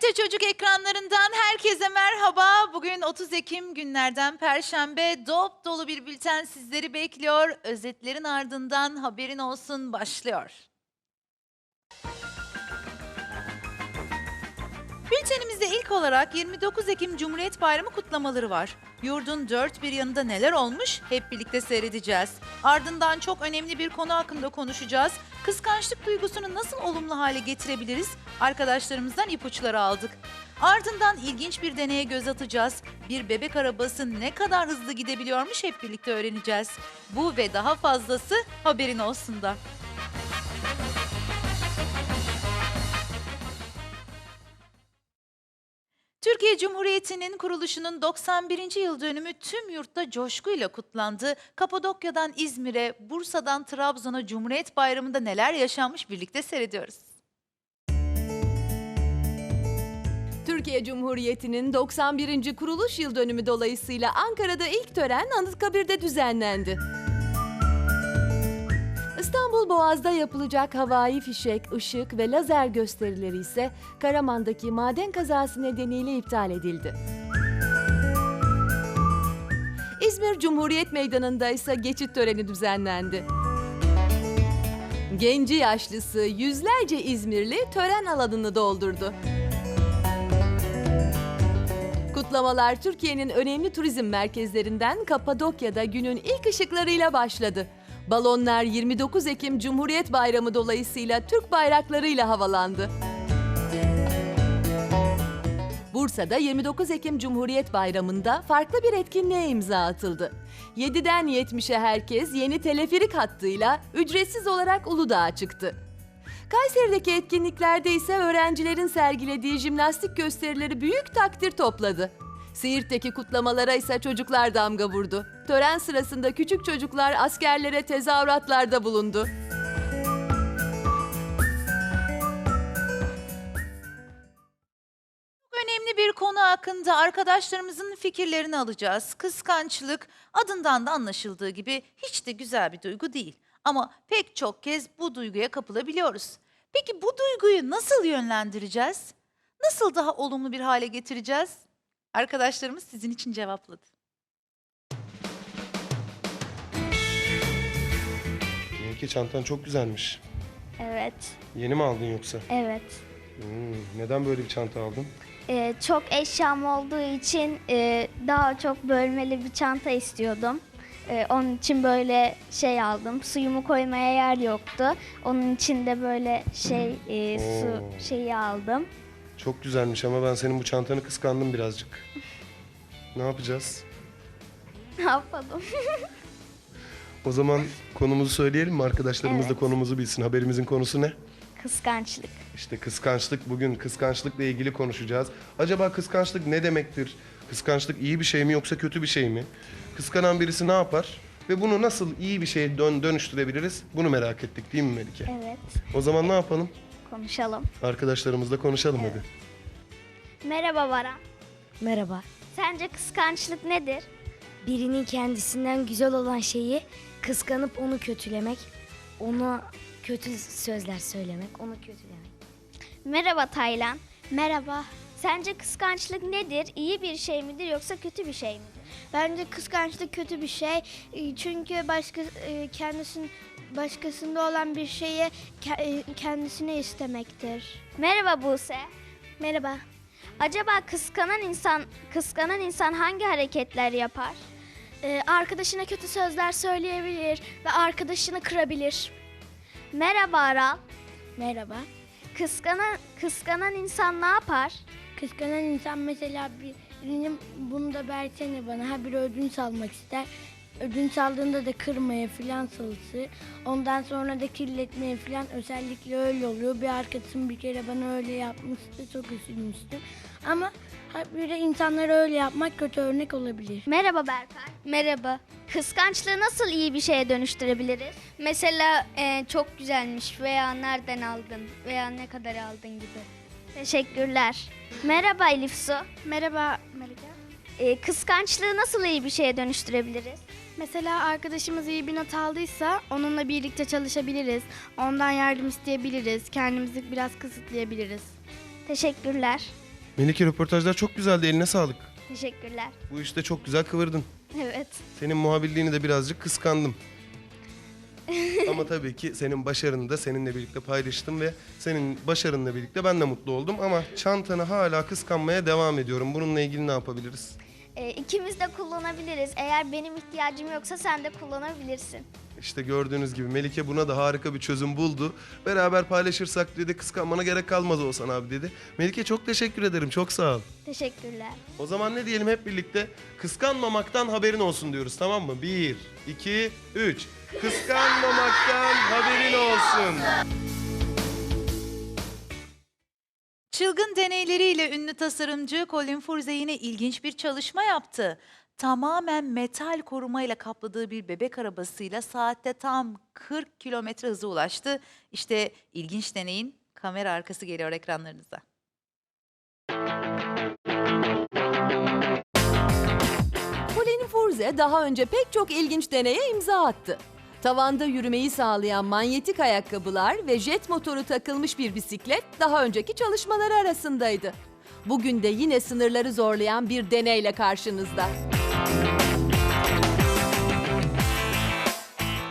TRT Çocuk ekranlarından herkese merhaba. Bugün 30 Ekim günlerden Perşembe dop dolu bir bülten sizleri bekliyor. Özetlerin ardından haberin olsun başlıyor. Bültenimizde ilk olarak 29 Ekim Cumhuriyet Bayramı kutlamaları var. Yurdun dört bir yanında neler olmuş hep birlikte seyredeceğiz. Ardından çok önemli bir konu hakkında konuşacağız. Kıskançlık duygusunu nasıl olumlu hale getirebiliriz? Arkadaşlarımızdan ipuçları aldık. Ardından ilginç bir deneye göz atacağız. Bir bebek arabası ne kadar hızlı gidebiliyormuş hep birlikte öğreneceğiz. Bu ve daha fazlası haberin olsun da. Türkiye Cumhuriyeti'nin kuruluşunun 91. yıl dönümü tüm yurtta coşkuyla kutlandı. Kapadokya'dan İzmir'e, Bursa'dan Trabzon'a Cumhuriyet Bayramı'nda neler yaşanmış birlikte seyrediyoruz. Türkiye Cumhuriyeti'nin 91. kuruluş yıl dönümü dolayısıyla Ankara'da ilk tören Anıtkabir'de düzenlendi. İstanbul Boğaz'da yapılacak havai fişek, ışık ve lazer gösterileri ise Karaman'daki maden kazası nedeniyle iptal edildi. İzmir Cumhuriyet Meydanı'nda ise geçit töreni düzenlendi. Genci yaşlısı yüzlerce İzmirli tören alanını doldurdu. Kutlamalar Türkiye'nin önemli turizm merkezlerinden Kapadokya'da günün ilk ışıklarıyla başladı. Balonlar 29 Ekim Cumhuriyet Bayramı dolayısıyla Türk bayraklarıyla havalandı. Bursa'da 29 Ekim Cumhuriyet Bayramı'nda farklı bir etkinliğe imza atıldı. 7'den 70'e herkes yeni teleferik hattıyla ücretsiz olarak Uludağ'a çıktı. Kayseri'deki etkinliklerde ise öğrencilerin sergilediği jimnastik gösterileri büyük takdir topladı. Siirt'teki kutlamalara ise çocuklar damga vurdu. Tören sırasında küçük çocuklar askerlere tezahüratlarda bulundu. Önemli bir konu hakkında arkadaşlarımızın fikirlerini alacağız. Kıskançlık adından da anlaşıldığı gibi hiç de güzel bir duygu değil. Ama pek çok kez bu duyguya kapılabiliyoruz. Peki bu duyguyu nasıl yönlendireceğiz? Nasıl daha olumlu bir hale getireceğiz? Arkadaşlarımız sizin için cevapladı. Melike çantan çok güzelmiş. Evet, Yeni mi aldın yoksa? evet. Hmm, neden böyle bir çanta aldın? Ee, çok eşyam olduğu için e, daha çok bölmeli bir çanta istiyordum. Ee, onun için böyle şey aldım. Suyumu koymaya yer yoktu. Onun için de böyle şey e, su Oo. şeyi aldım. Çok güzelmiş ama ben senin bu çantanı kıskandım birazcık. Ne yapacağız? Ne yapalım? O zaman konumuzu söyleyelim mi? Arkadaşlarımız da Evet. konumuzu bilsin. Haberimizin konusu ne? Kıskançlık. İşte kıskançlık. Bugün kıskançlıkla ilgili konuşacağız. Acaba kıskançlık ne demektir? Kıskançlık iyi bir şey mi yoksa kötü bir şey mi? Kıskanan birisi ne yapar? Ve bunu nasıl iyi bir şeye dön dönüştürebiliriz? Bunu merak ettik değil mi Melike? Evet, O zaman ne yapalım? konuşalım. Arkadaşlarımızla konuşalım hadi. Merhaba Baran. Merhaba. Sence kıskançlık nedir? Birinin kendisinden güzel olan şeyi kıskanıp onu kötülemek, ona kötü sözler söylemek, onu kötülemek. Merhaba Taylan. Merhaba. Sence kıskançlık nedir? İyi bir şey midir yoksa kötü bir şey midir? Bence kıskançlık kötü bir şey. E, Çünkü başka e, kendisinin başkasında olan bir şeyi e, kendisine istemektir. Merhaba Buse. Merhaba. Acaba kıskanan insan kıskanan insan hangi hareketler yapar? E, arkadaşına kötü sözler söyleyebilir ve arkadaşını kırabilir. Merhaba Aral. Merhaba. Kıskanan kıskanan insan ne yapar? Kıskanan insan mesela birinin bunu da versene bana ha bir ödünç almak ister. Ödünç aldığında da kırmaya filan çalışır. Ondan sonra da kirletmeye filan özellikle öyle oluyor. Bir arkadaşım bir kere bana öyle yapmıştı. Çok üzülmüştüm. Ama bir de insanlara öyle yapmak kötü örnek olabilir. Merhaba Berkay. Merhaba. Kıskançlığı nasıl iyi bir şeye dönüştürebiliriz? Mesela e, çok güzelmiş veya nereden aldın veya ne kadar aldın gibi. Teşekkürler. Merhaba Elif Su. Merhaba Melike. Ee, kıskançlığı nasıl iyi bir şeye dönüştürebiliriz? Mesela arkadaşımız iyi bir not aldıysa onunla birlikte çalışabiliriz. Ondan yardım isteyebiliriz. Kendimizi biraz kısıtlayabiliriz. Teşekkürler. Melike röportajlar çok güzeldi. Eline sağlık. Teşekkürler. Bu işte çok güzel kıvırdın. Evet. Senin muhabirliğini de birazcık kıskandım. Ama tabii ki senin başarını da seninle birlikte paylaştım ve senin başarınla birlikte ben de mutlu oldum. Ama çantanı hala kıskanmaya devam ediyorum. Bununla ilgili ne yapabiliriz? Ee, ikimiz de kullanabiliriz. Eğer benim ihtiyacım yoksa sen de kullanabilirsin. İşte gördüğünüz gibi Melike buna da harika bir çözüm buldu. Beraber paylaşırsak dedi kıskanmana gerek kalmaz Oğuzhan abi dedi. Melike çok teşekkür ederim çok sağ ol. Teşekkürler. O zaman ne diyelim hep birlikte kıskanmamaktan haberin olsun diyoruz tamam mı? Bir, iki, üç. Kıskanmamaktan haberin olsun. Çılgın deneyleriyle ünlü tasarımcı Colin Furze yine ilginç bir çalışma yaptı. Tamamen metal korumayla kapladığı bir bebek arabasıyla saatte tam 40 kilometre hıza ulaştı. İşte ilginç deneyin kamera arkası geliyor ekranlarınıza. Colin Furze daha önce pek çok ilginç deneye imza attı. Tavanda yürümeyi sağlayan manyetik ayakkabılar ve jet motoru takılmış bir bisiklet daha önceki çalışmaları arasındaydı. Bugün de yine sınırları zorlayan bir deneyle karşınızda.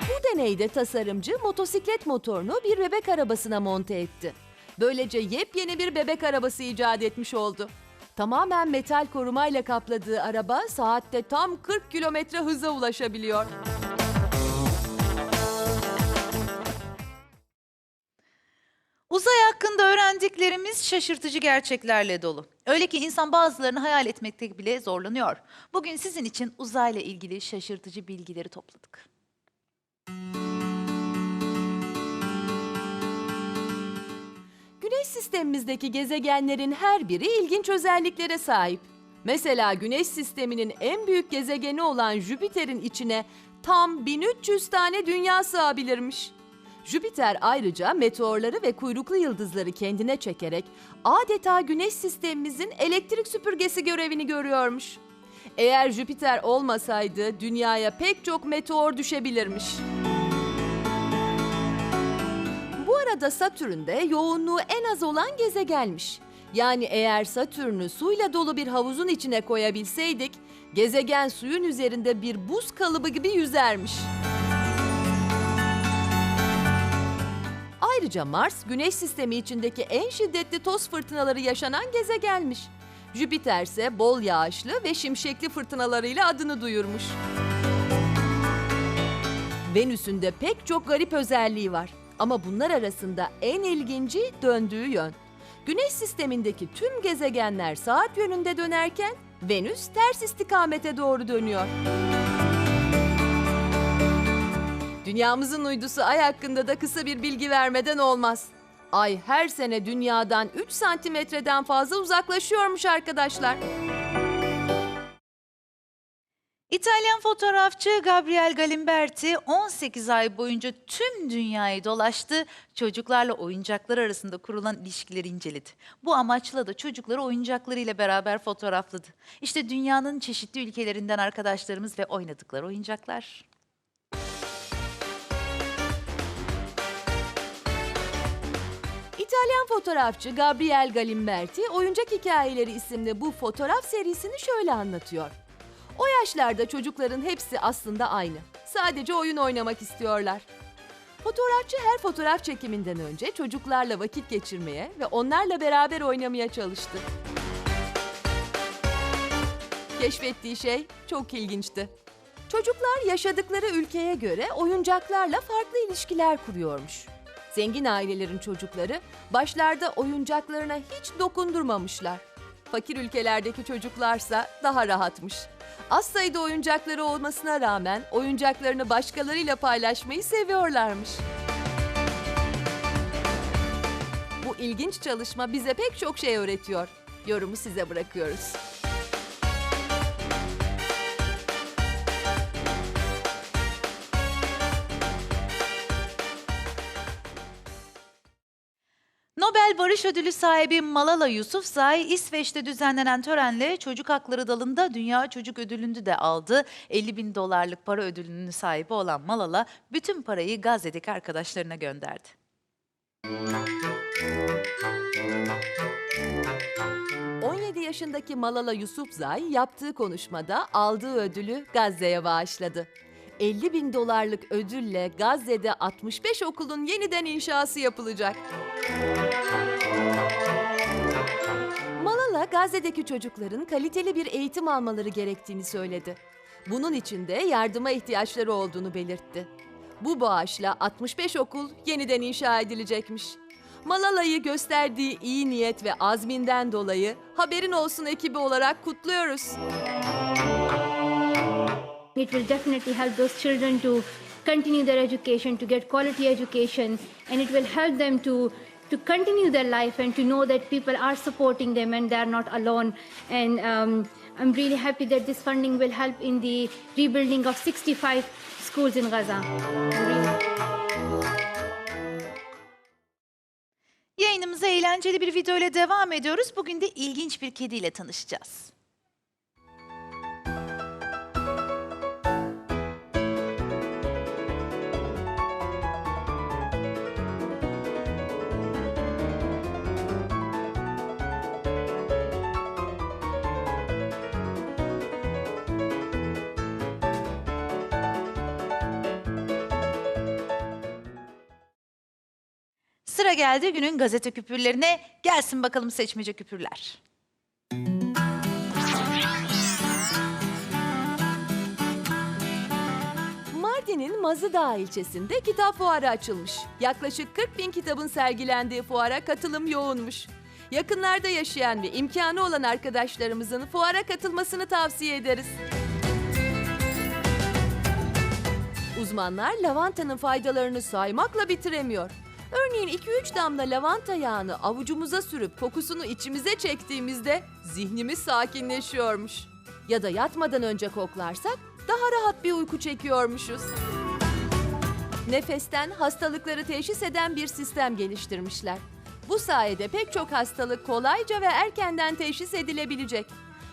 Bu deneyde tasarımcı motosiklet motorunu bir bebek arabasına monte etti. Böylece yepyeni bir bebek arabası icat etmiş oldu. Tamamen metal korumayla kapladığı araba saatte tam 40 kilometre hıza ulaşabiliyor. Hakkında öğrendiklerimiz şaşırtıcı gerçeklerle dolu. Öyle ki insan bazılarını hayal etmekte bile zorlanıyor. Bugün sizin için uzayla ilgili şaşırtıcı bilgileri topladık. Güneş sistemimizdeki gezegenlerin her biri ilginç özelliklere sahip. Mesela Güneş sisteminin en büyük gezegeni olan Jüpiter'in içine tam 1300 tane dünya sığabilirmiş. Jüpiter ayrıca meteorları ve kuyruklu yıldızları kendine çekerek adeta Güneş sistemimizin elektrik süpürgesi görevini görüyormuş. Eğer Jüpiter olmasaydı dünyaya pek çok meteor düşebilirmiş. Bu arada Satürn'de yoğunluğu en az olan gezegenmiş. Yani eğer Satürn'ü suyla dolu bir havuzun içine koyabilseydik, gezegen suyun üzerinde bir buz kalıbı gibi yüzermiş. Ayrıca Mars, Güneş sistemi içindeki en şiddetli toz fırtınaları yaşanan gezegenmiş. Jüpiter ise bol yağışlı ve şimşekli fırtınalarıyla adını duyurmuş. Venüs'ün de pek çok garip özelliği var. Ama bunlar arasında en ilginci döndüğü yön. Güneş sistemindeki tüm gezegenler saat yönünde dönerken Venüs ters istikamete doğru dönüyor. Dünyamızın uydusu Ay hakkında da kısa bir bilgi vermeden olmaz. Ay her sene dünyadan 3 santimetreden fazla uzaklaşıyormuş arkadaşlar. İtalyan fotoğrafçı Gabriel Galimberti 18 ay boyunca tüm dünyayı dolaştı. Çocuklarla oyuncaklar arasında kurulan ilişkileri inceledi. Bu amaçla da çocukları oyuncaklarıyla beraber fotoğrafladı. İşte dünyanın çeşitli ülkelerinden arkadaşlarımız ve oynadıkları oyuncaklar. İtalyan fotoğrafçı Gabriel Galimberti Oyuncak Hikayeleri isimli bu fotoğraf serisini şöyle anlatıyor. O yaşlarda çocukların hepsi aslında aynı. Sadece oyun oynamak istiyorlar. Fotoğrafçı her fotoğraf çekiminden önce çocuklarla vakit geçirmeye ve onlarla beraber oynamaya çalıştı. Keşfettiği şey çok ilginçti. Çocuklar yaşadıkları ülkeye göre oyuncaklarla farklı ilişkiler kuruyormuş. Zengin ailelerin çocukları başlarda oyuncaklarına hiç dokundurmamışlar. Fakir ülkelerdeki çocuklarsa daha rahatmış. Az sayıda oyuncakları olmasına rağmen oyuncaklarını başkalarıyla paylaşmayı seviyorlarmış. Bu ilginç çalışma bize pek çok şey öğretiyor. Yorumu size bırakıyoruz. Barış Ödülü sahibi Malala Yousafzai İsveç'te düzenlenen törenle çocuk hakları dalında Dünya Çocuk Ödülünü de aldı. 50 bin dolarlık para ödülünün sahibi olan Malala bütün parayı Gazze'deki arkadaşlarına gönderdi. ...17 yaşındaki Malala Yousafzai yaptığı konuşmada aldığı ödülü Gazze'ye bağışladı. 50 bin dolarlık ödülle Gazze'de 65 okulun yeniden inşası yapılacak. Gazze'deki çocukların kaliteli bir eğitim almaları gerektiğini söyledi. Bunun için de yardıma ihtiyaçları olduğunu belirtti. Bu bağışla 65 okul yeniden inşa edilecekmiş. Malala'yı gösterdiği iyi niyet ve azminden dolayı Haberin Olsun ekibi olarak kutluyoruz. It will definitely help those children to continue their education, to get quality education, and it will help them to to continue their life and to know that people are supporting them and they are not alone. And um, I'm really happy that this funding will help in the rebuilding of 65 schools in Gaza. Yayınımıza eğlenceli bir video ile devam ediyoruz. Bugün de ilginç bir kediyle tanışacağız. Sıra geldi günün gazete küpürlerine. Gelsin bakalım seçmece küpürler. Mardin'in Mazıdağ ilçesinde kitap fuarı açılmış. Yaklaşık 40 bin kitabın sergilendiği fuara katılım yoğunmuş. Yakınlarda yaşayan ve imkanı olan arkadaşlarımızın fuara katılmasını tavsiye ederiz. Uzmanlar lavantanın faydalarını saymakla bitiremiyor. Örneğin 2-3 damla lavanta yağını avucumuza sürüp kokusunu içimize çektiğimizde zihnimiz sakinleşiyormuş. Ya da yatmadan önce koklarsak daha rahat bir uyku çekiyormuşuz. Nefesten hastalıkları teşhis eden bir sistem geliştirmişler. Bu sayede pek çok hastalık kolayca ve erkenden teşhis edilebilecek.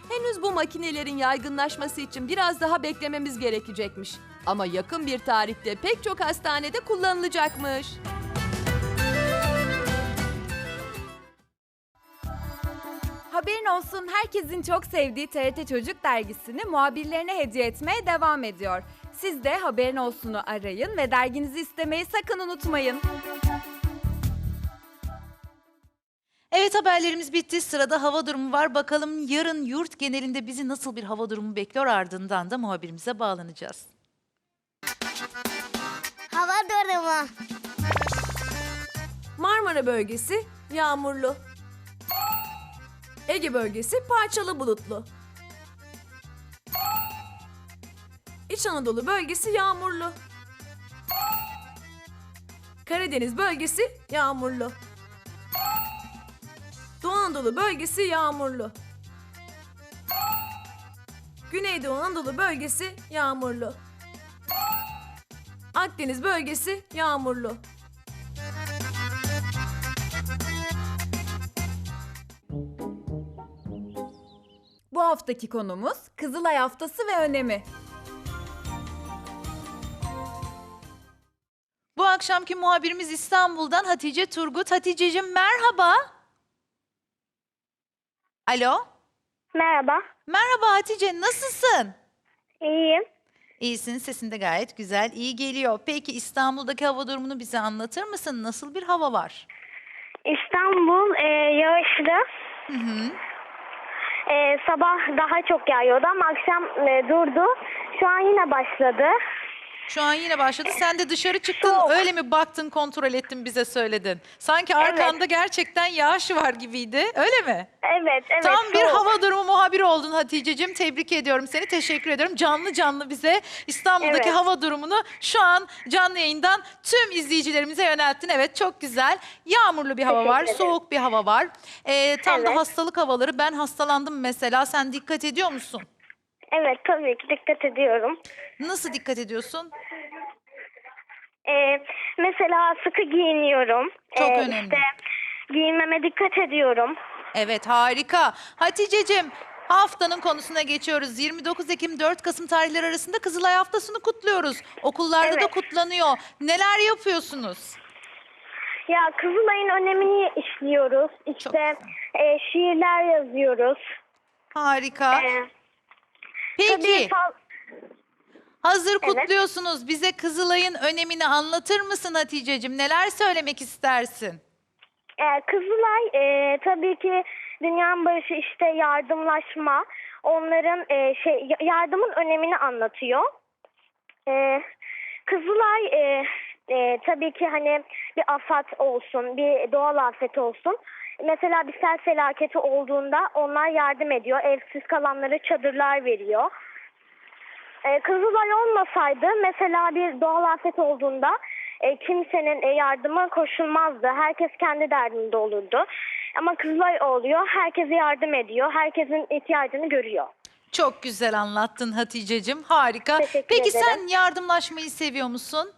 Henüz bu makinelerin yaygınlaşması için biraz daha beklememiz gerekecekmiş. Ama yakın bir tarihte pek çok hastanede kullanılacakmış. Haberin olsun herkesin çok sevdiği TRT Çocuk dergisini muhabirlerine hediye etmeye devam ediyor. Siz de Haberin Olsun'u arayın ve derginizi istemeyi sakın unutmayın. Evet haberlerimiz bitti. Sırada hava durumu var. Bakalım yarın yurt genelinde bizi nasıl bir hava durumu bekliyor ardından da muhabirimize bağlanacağız. Hava durumu. Marmara bölgesi yağmurlu. Ege bölgesi parçalı bulutlu. İç Anadolu bölgesi yağmurlu. Karadeniz bölgesi yağmurlu. Doğu Anadolu bölgesi yağmurlu. Güneydoğu Anadolu bölgesi yağmurlu. Akdeniz bölgesi yağmurlu. Haftaki konumuz Kızılay Haftası ve önemi. Bu akşamki muhabirimiz İstanbul'dan Hatice Turgut. Hatice'cim merhaba. Alo. Merhaba. Merhaba Hatice nasılsın? İyiyim. İyisin sesin de gayet güzel iyi geliyor. Peki İstanbul'daki hava durumunu bize anlatır mısın? Nasıl bir hava var? İstanbul e, yağışlı. Hı hı. E, sabah daha çok yağıyordu ama akşam e, durdu. Şu an yine başladı. Şu an yine başladı. Sen de dışarı çıktın öyle mi baktın kontrol ettin bize söyledin. Sanki arkanda gerçekten yağış var gibiydi öyle mi? Evet, evet. Tam bir soğuk. hava durumu muhabiri oldun Hatice'cim. Tebrik ediyorum seni. Teşekkür ediyorum. Canlı canlı bize İstanbul'daki Evet. hava durumunu şu an canlı yayından tüm izleyicilerimize yönelttin. Evet çok güzel. Yağmurlu bir hava Teşekkür var. ederim. Soğuk bir hava var. Ee, tam da Evet. hastalık havaları. Ben hastalandım mesela. Sen dikkat ediyor musun? Evet, tabii ki dikkat ediyorum. Nasıl dikkat ediyorsun? E, mesela sıkı giyiniyorum. Çok E, önemli. işte giyinmeme dikkat ediyorum. Evet harika. Hatice'cim haftanın konusuna geçiyoruz. 29 Ekim 4 Kasım tarihleri arasında Kızılay Haftası'nı kutluyoruz. Okullarda da Evet. kutlanıyor. Neler yapıyorsunuz? Ya Kızılay'ın önemini işliyoruz. İşte güzel. e, şiirler yazıyoruz. Harika. Ee, Peki. tabii fal- Hazır kutluyorsunuz. Bize Kızılay'ın önemini anlatır mısın Hatice'cim? Neler söylemek istersin? Ee, Kızılay e, tabii ki dünyanın barışı işte yardımlaşma, onların e, şey ya- yardımın önemini anlatıyor. Ee, Kızılay e, e, tabii ki hani bir afet olsun, bir doğal afet olsun. Mesela bir sel felaketi olduğunda onlar yardım ediyor. Evsiz kalanlara çadırlar veriyor. Ee, Kızılay olmasaydı mesela bir doğal afet olduğunda e, kimsenin e, yardıma koşulmazdı. Herkes kendi derdinde olurdu. Ama Kızılay oluyor. Herkese yardım ediyor. Herkesin ihtiyacını görüyor. Çok güzel anlattın Hatice'cim. Harika. Teşekkür Peki ederim. sen yardımlaşmayı seviyor musun?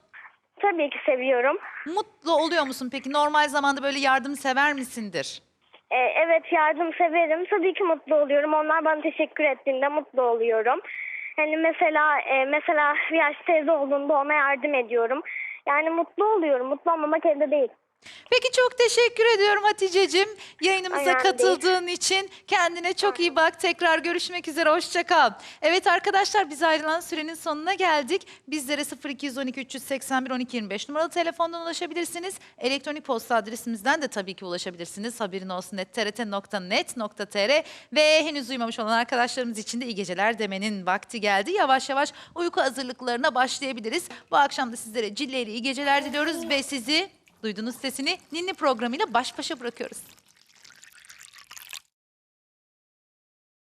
Tabii ki seviyorum. Mutlu oluyor musun peki? Normal zamanda böyle yardım sever misindir? Ee, evet yardım severim. Tabii ki mutlu oluyorum. Onlar bana teşekkür ettiğinde mutlu oluyorum. Hani mesela e, mesela bir yaş teyze olduğunda ona yardım ediyorum. Yani mutlu oluyorum. Mutlu olmamak elde değil. Peki çok teşekkür ediyorum Hatice'cim. Yayınımıza Önemli katıldığın için kendine çok iyi bak. Tekrar görüşmek üzere. Hoşça kal. Evet arkadaşlar biz ayrılan sürenin sonuna geldik. Bizlere 0212 381 12 25 numaralı telefondan ulaşabilirsiniz. Elektronik posta adresimizden de tabii ki ulaşabilirsiniz. Haberin olsun trt.net.tr ve henüz uyumamış olan arkadaşlarımız için de iyi geceler demenin vakti geldi. Yavaş yavaş uyku hazırlıklarına başlayabiliriz. Bu akşam da sizlere cilleyle iyi geceler diliyoruz ve sizi Duydunuz sesini Ninni programıyla baş başa bırakıyoruz.